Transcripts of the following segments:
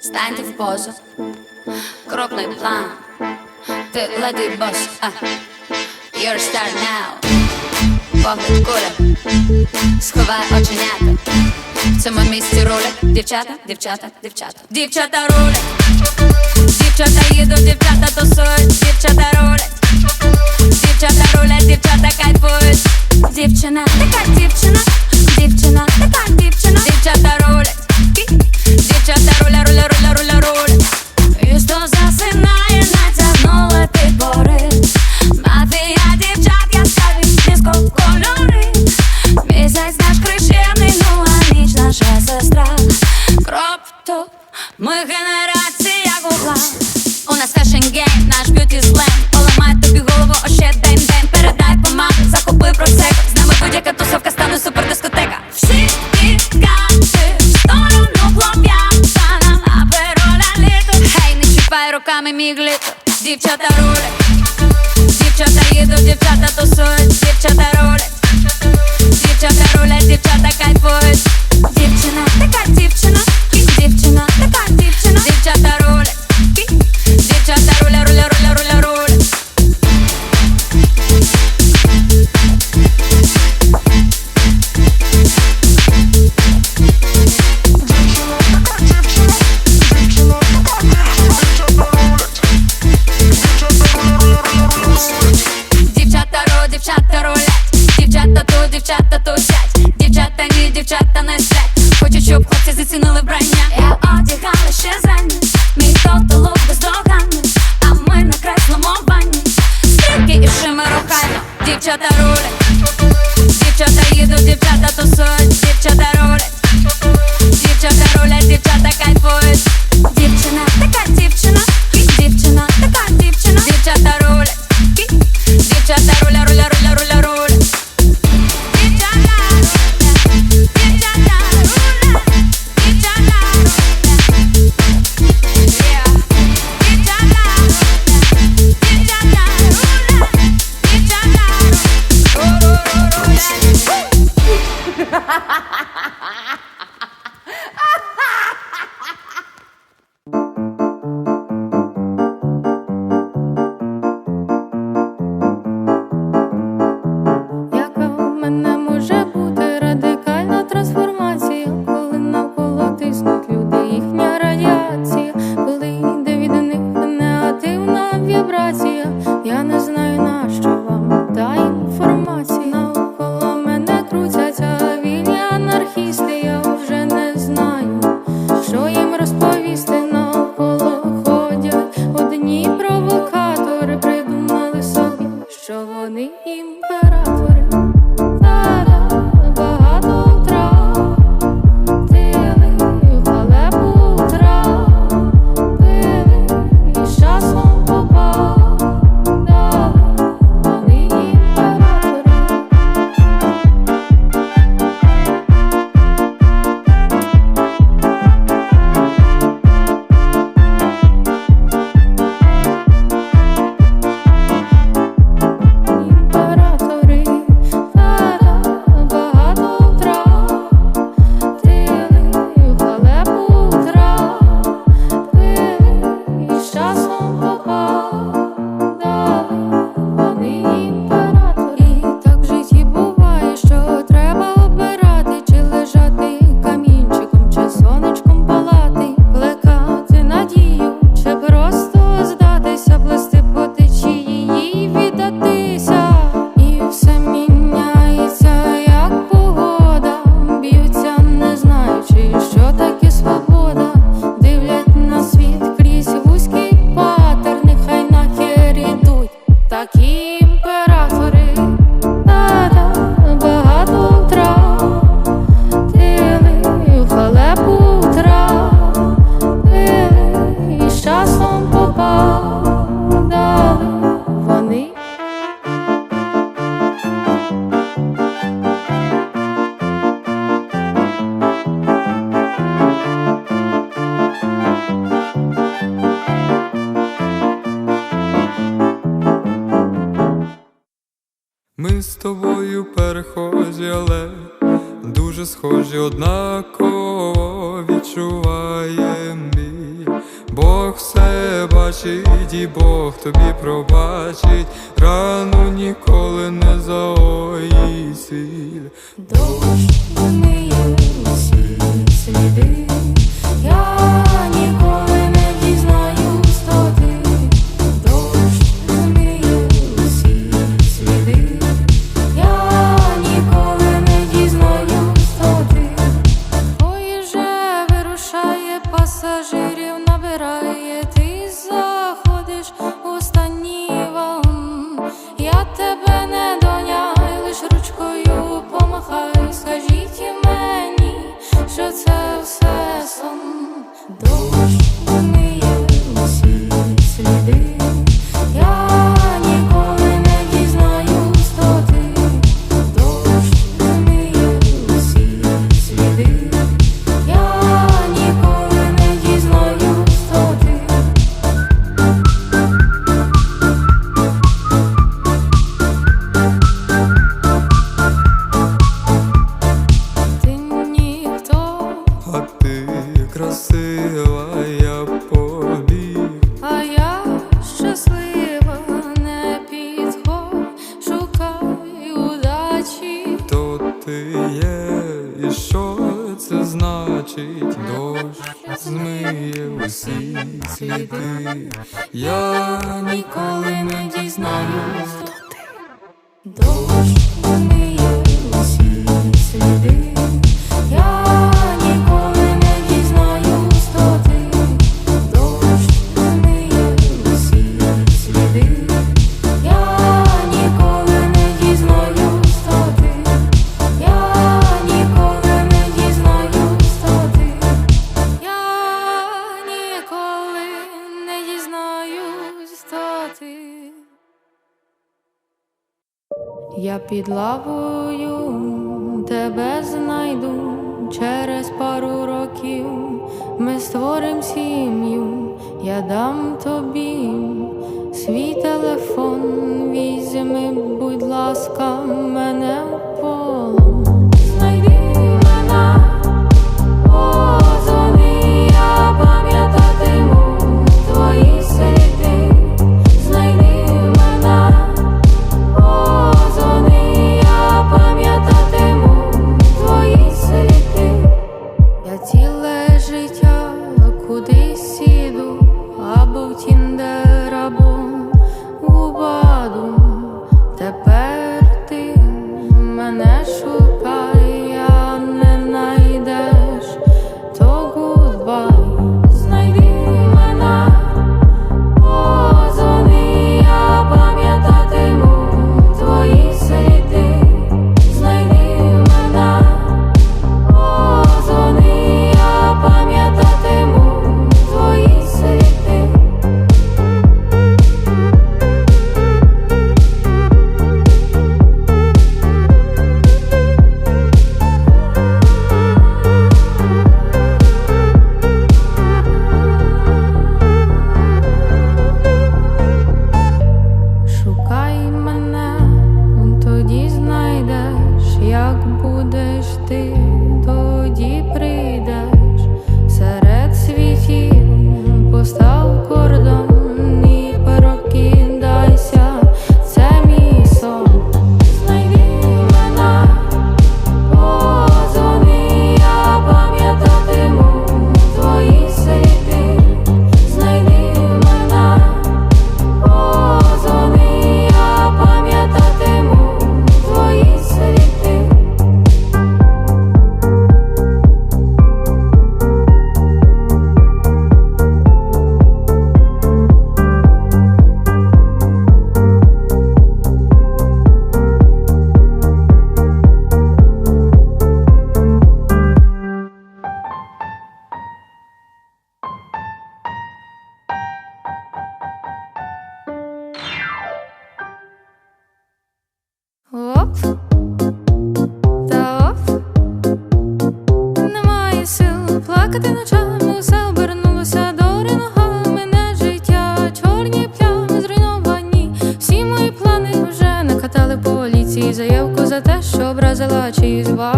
станьте в позу, крупний план, ти ледий бос, а. You're star now. Погляд куля, сховай оченята, в цьому місці рулять дівчата, дівчата, дівчата, дівчата рулять, дівчата їдуть, дівчата тусують, дівчата рулять, дівчата рулять, дівчата кайфують, дівчина, така дівчина. нащо вам та інформація? тобою перехожі, але дуже схожі, однаково відчуває біль Бог все бачить, і Бог тобі пробачить, рану ніколи не заої сіль. Дощ вимиє сліди. Я що це все сон. сліди, я ніколи не дізнаюсь, хто ти? Довго ж вони сліди. під лавою тебе знайду через пару років ми створим сім'ю, я дам тобі свій телефон, візьми, будь ласка, мене по. кудись іду або в тіндер. cheese, why?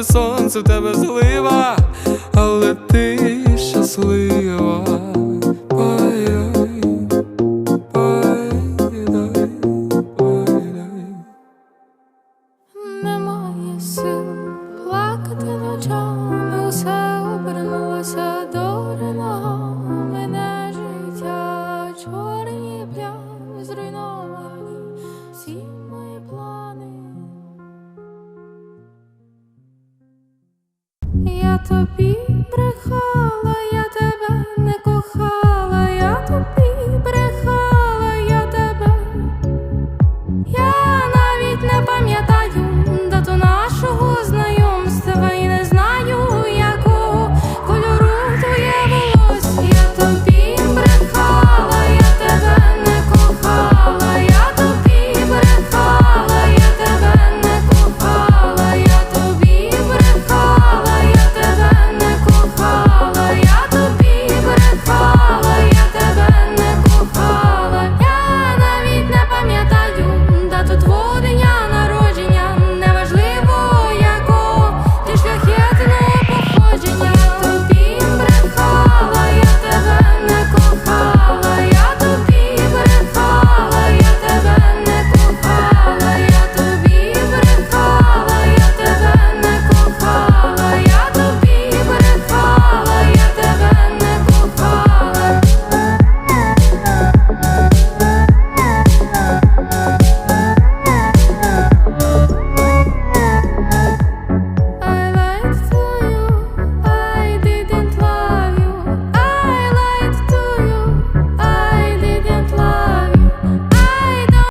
буде сонце в тебе злива, але ти щаслива. Немає сил плакати ночами, усе обернулося.